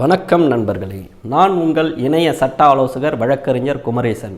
வணக்கம் நண்பர்களே. நான் உங்கள் இணைய சட்ட ஆலோசகர் வழக்கறிஞர் குமரேசன்.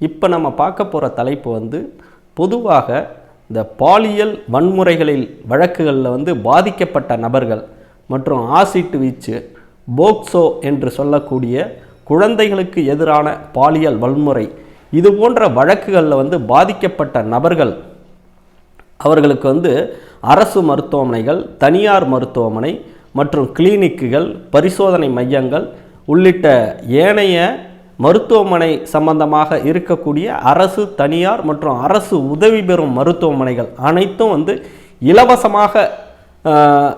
இப்போ நம்ம பார்க்க போகிற தலைப்பு வந்து பொதுவாக இந்த பாலியல் வன்முறைகளில் வழக்குகளில் வந்து பாதிக்கப்பட்ட நபர்கள் மற்றும் ஆசிட் வீச்சு போக்சோ என்று சொல்லக்கூடிய குழந்தைகளுக்கு எதிரான பாலியல் வன்முறை இது போன்ற வழக்குகளில் வந்து பாதிக்கப்பட்ட நபர்கள் அவர்களுக்கு வந்து அரசு மருத்துவமனைகள் தனியார் மருத்துவமனை மற்றும் கிளினிக்குகள் பரிசோதனை மையங்கள் உள்ளிட்ட ஏனைய மருத்துவமனை சம்பந்தமாக இருக்கக்கூடிய அரசு தனியார் மற்றும் அரசு உதவி பெறும் மருத்துவமனைகள் அனைத்தும் வந்து இலவசமாக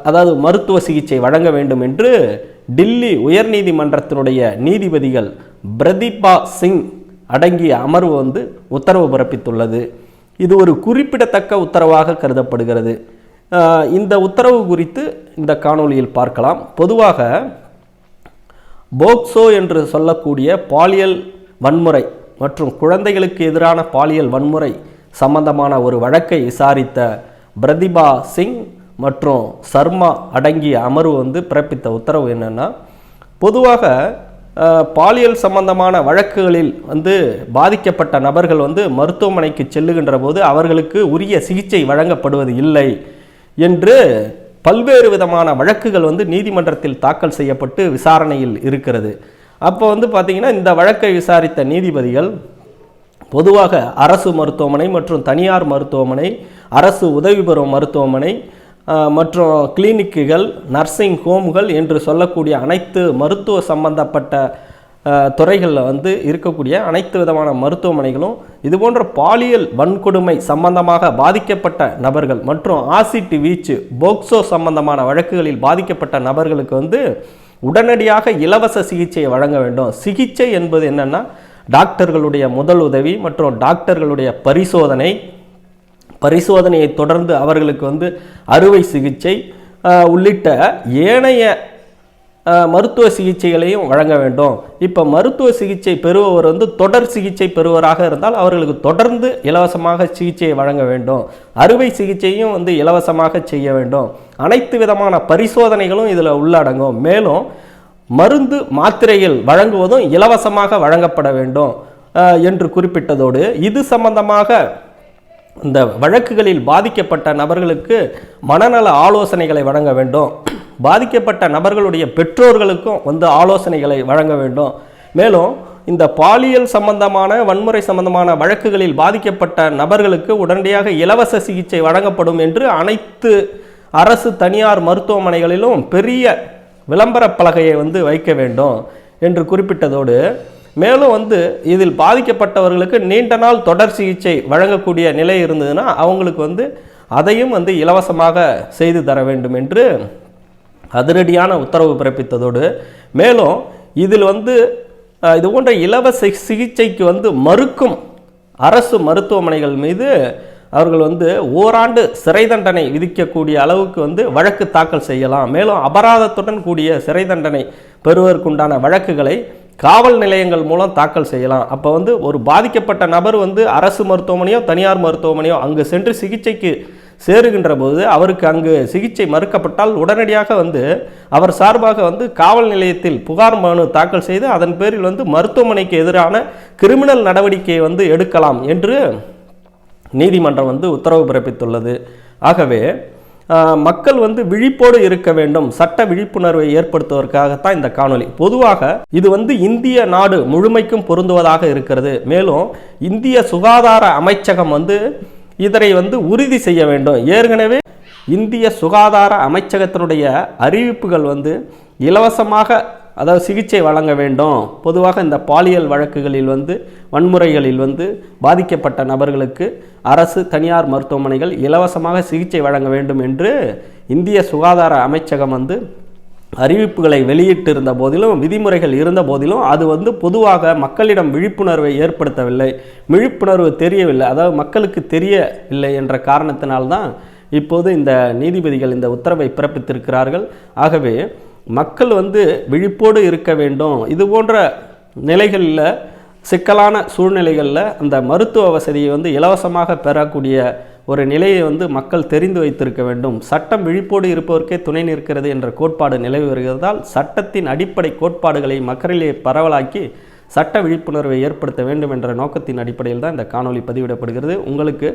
அதாவது மருத்துவ சிகிச்சை வழங்க வேண்டும் என்று டில்லி உயர்நீதிமன்றத்தினுடைய நீதிபதிகள் பிரதீபா சிங் அடங்கிய அமர்வு வந்து உத்தரவு பிறப்பித்துள்ளது. இது ஒரு குறிப்பிடத்தக்க உத்தரவாக கருதப்படுகிறது. இந்த உத்தரவு குறித்து இந்த காணொளியில் பார்க்கலாம். பொதுவாக போக்சோ என்று சொல்லக்கூடிய பாலியல் வன்முறை மற்றும் குழந்தைகளுக்கு எதிரான பாலியல் வன்முறை சம்பந்தமான ஒரு வழக்கை விசாரித்த பிரதிபா சிங் மற்றும் சர்மா அடங்கிய அமர்வு வந்து பிறப்பித்த உத்தரவு என்னென்னா பொதுவாக பாலியல் சம்பந்தமான வழக்குகளில் வந்து பாதிக்கப்பட்ட நபர்கள் வந்து மருத்துவமனைக்கு செல்லுகின்ற போது அவர்களுக்கு உரிய சிகிச்சை வழங்கப்படுவது இல்லை. என்று பல்வேறு விதமான வழக்குகள் வந்து நீதிமன்றத்தில் தாக்கல் செய்யப்பட்டு விசாரணையில் இருக்கிறது. அப்போ வந்து பார்த்திங்கன்னா இந்த வழக்கை விசாரித்த நீதிபதிகள் பொதுவாக அரசு மருத்துவமனை மற்றும் தனியார் மருத்துவமனை அரசு உதவி பெறும் மருத்துவமனை மற்றும் கிளினிக்குகள் நர்சிங் ஹோம்கள் என்று சொல்லக்கூடிய அனைத்து மருத்துவ சம்பந்தப்பட்ட துறைகளில் வந்து இருக்கக்கூடிய அனைத்து விதமான மருத்துவமனைகளும் இது போன்ற பாலியல் வன்கொடுமை சம்பந்தமாக பாதிக்கப்பட்ட நபர்கள் மற்றும் ஆசிட் வீச்சு போக்சோ சம்பந்தமான வழக்குகளில் பாதிக்கப்பட்ட நபர்களுக்கு வந்து உடனடியாக இலவச சிகிச்சையை வழங்க வேண்டும். சிகிச்சை என்பது என்னென்னா டாக்டர்களுடைய முதல் உதவி மற்றும் டாக்டர்களுடைய பரிசோதனை. பரிசோதனையை தொடர்ந்து அவர்களுக்கு வந்து அறுவை சிகிச்சை உள்ளிட்ட ஏனைய மருத்துவ சிகிச்சைகளையும் வழங்க வேண்டும். இப்போ மருத்துவ சிகிச்சை பெறுபவர் வந்து தொடர் சிகிச்சை பெறுவராக இருந்தால் அவர்களுக்கு தொடர்ந்து இலவசமாக சிகிச்சையை வழங்க வேண்டும். அறுவை சிகிச்சையும் வந்து இலவசமாக செய்ய வேண்டும். அனைத்து விதமான பரிசோதனைகளும் இதில் உள்ளடங்கும். மேலும் மருந்து மாத்திரைகள் வழங்குவதும் இலவசமாக வழங்கப்பட வேண்டும் என்று குறிப்பிட்டதோடு இது சம்பந்தமாக இந்த வழக்குகளில் பாதிக்கப்பட்ட நபர்களுக்கு மனநல ஆலோசனைகளை வழங்க வேண்டும். பாதிக்கப்பட்ட நபர்களுடைய பெற்றோர்களுக்கும் வந்து ஆலோசனைகளை வழங்க வேண்டும். மேலும் இந்த பாலியல் சம்பந்தமான வன்முறை சம்பந்தமான வழக்குகளில் பாதிக்கப்பட்ட நபர்களுக்கு உடனடியாக இலவச சிகிச்சை வழங்கப்படும் என்று அனைத்து அரசு தனியார் மருத்துவமனைகளிலும் பெரிய விளம்பர பலகையை வந்து வைக்க வேண்டும் என்று குறிப்பிட்டதோடு மேலும் வந்து இதில் பாதிக்கப்பட்டவர்களுக்கு நீண்ட நாள் தொடர் சிகிச்சை வழங்கக்கூடிய நிலை இருந்ததுன்னா அவங்களுக்கு வந்து அதையும் வந்து இலவசமாக செய்து தர வேண்டும் என்று அதிரடியான உத்தரவு பிறப்பித்ததோடு மேலும் இதில் வந்து இது போன்ற இலவச சிகிச்சைக்கு வந்து மறுக்கும் அரசு மருத்துவமனைகள் மீது அவர்கள் வந்து ஓராண்டு சிறை தண்டனை விதிக்கக்கூடிய அளவுக்கு வந்து வழக்கு தாக்கல் செய்யலாம். மேலும் அபராதத்துடன் கூடிய சிறை தண்டனை பெறுவதற்குண்டான வழக்குகளை காவல் நிலையங்கள் மூலம் தாக்கல் செய்யலாம். அப்போ வந்து ஒரு பாதிக்கப்பட்ட நபர் வந்து அரசு மருத்துவமனையோ தனியார் மருத்துவமனையோ அங்கு சென்று சிகிச்சைக்கு சேருகின்ற போது அவருக்கு அங்கு சிகிச்சை மறுக்கப்பட்டால் உடனடியாக வந்து அவர் சார்பாக வந்து காவல் நிலையத்தில் புகார் மனு தாக்கல் செய்து அதன் பேரில் வந்து மருத்துவமனைக்கு எதிரான கிரிமினல் நடவடிக்கையை வந்து எடுக்கலாம் என்று நீதிமன்றம் வந்து உத்தரவு பிறப்பித்துள்ளது. ஆகவே மக்கள் வந்து விழிப்போடு இருக்க வேண்டும். சட்ட விழிப்புணர்வை ஏற்படுத்துவதற்காகத்தான் இந்த காணொளி. பொதுவாக இது வந்து இந்திய நாடு முழுமைக்கும் பொருந்துவதாக இருக்கிறது. மேலும் இந்திய சுகாதார அமைச்சகம் வந்து இதனை வந்து உறுதி செய்ய வேண்டும். ஏற்கனவே இந்திய சுகாதார அமைச்சகத்தினுடைய அறிவிப்புகள் வந்து இலவசமாக அதாவது சிகிச்சை வழங்க வேண்டும். பொதுவாக இந்த பாலியல் வழக்குகளில் வந்து வன்முறைகளில் வந்து பாதிக்கப்பட்ட நபர்களுக்கு அரசு தனியார் மருத்துவமனைகள் இலவசமாக சிகிச்சை வழங்க வேண்டும் என்று இந்திய சுகாதார அமைச்சகம் வந்து அறிவிப்புகளை வெளியிட்டிருந்த போதிலும் விதிமுறைகள் இருந்த போதிலும் அது வந்து பொதுவாக மக்களிடம் விழிப்புணர்வை ஏற்படுத்தவில்லை. விழிப்புணர்வு தெரியவில்லை. அதாவது மக்களுக்கு தெரியவில்லை என்ற காரணத்தினால்தான் இப்போது இந்த நீதிபதிகள் இந்த உத்தரவை பிறப்பித்திருக்கிறார்கள். ஆகவே மக்கள் வந்து விழிப்போடு இருக்க வேண்டும். இது போன்ற நிலைகளில் சிக்கலான சூழ்நிலைகளில் அந்த மருத்துவ வசதியை வந்து இலவசமாக பெறக்கூடிய ஒரு நிலையை வந்து மக்கள் தெரிந்து வைத்திருக்க வேண்டும். சட்டம் விழிப்போடு இருப்பவருக்கே துணை நிற்கிறது என்ற கோட்பாடு நிலவி வருகிறதால் சட்டத்தின் அடிப்படை கோட்பாடுகளை மக்களிலே பரவலாக்கி சட்ட விழிப்புணர்வை ஏற்படுத்த வேண்டும் என்ற நோக்கத்தின் அடிப்படையில் தான் இந்த காணொளி பதிவிடப்படுகிறது. உங்களுக்கு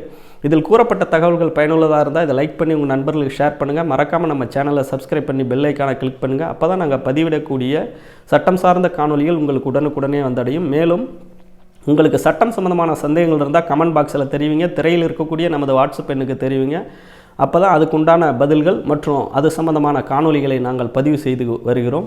இதில் கூறப்பட்ட தகவல்கள் பயனுள்ளதாக இருந்தால் இதை லைக் பண்ணி உங்கள் நண்பர்களுக்கு ஷேர் பண்ணுங்கள் மறக்காமல் நம்ம சேனலை சப்ஸ்கிரைப் பண்ணி பெல் ஐக்கானை கிளிக் பண்ணுங்கள் அப்போ தான் நாங்கள் பதிவிடக்கூடிய சட்டம் சார்ந்த காணொலிகள் உங்களுக்கு உடனுக்குடனே வந்தடையும். மேலும் உங்களுக்கு சட்டம் சம்பந்தமான சந்தேகங்கள் இருந்தால் கமெண்ட் பாக்ஸில் தெரிவிங்க. திரையில் இருக்கக்கூடிய நமது வாட்ஸ்அப் எண்ணுக்கு தெரிவிங்க. அப்போ தான் அதுக்குண்டான பதில்கள் மற்றும் அது சம்பந்தமான காணொளிகளை நாங்கள் பதிவு செய்து வருகிறோம்.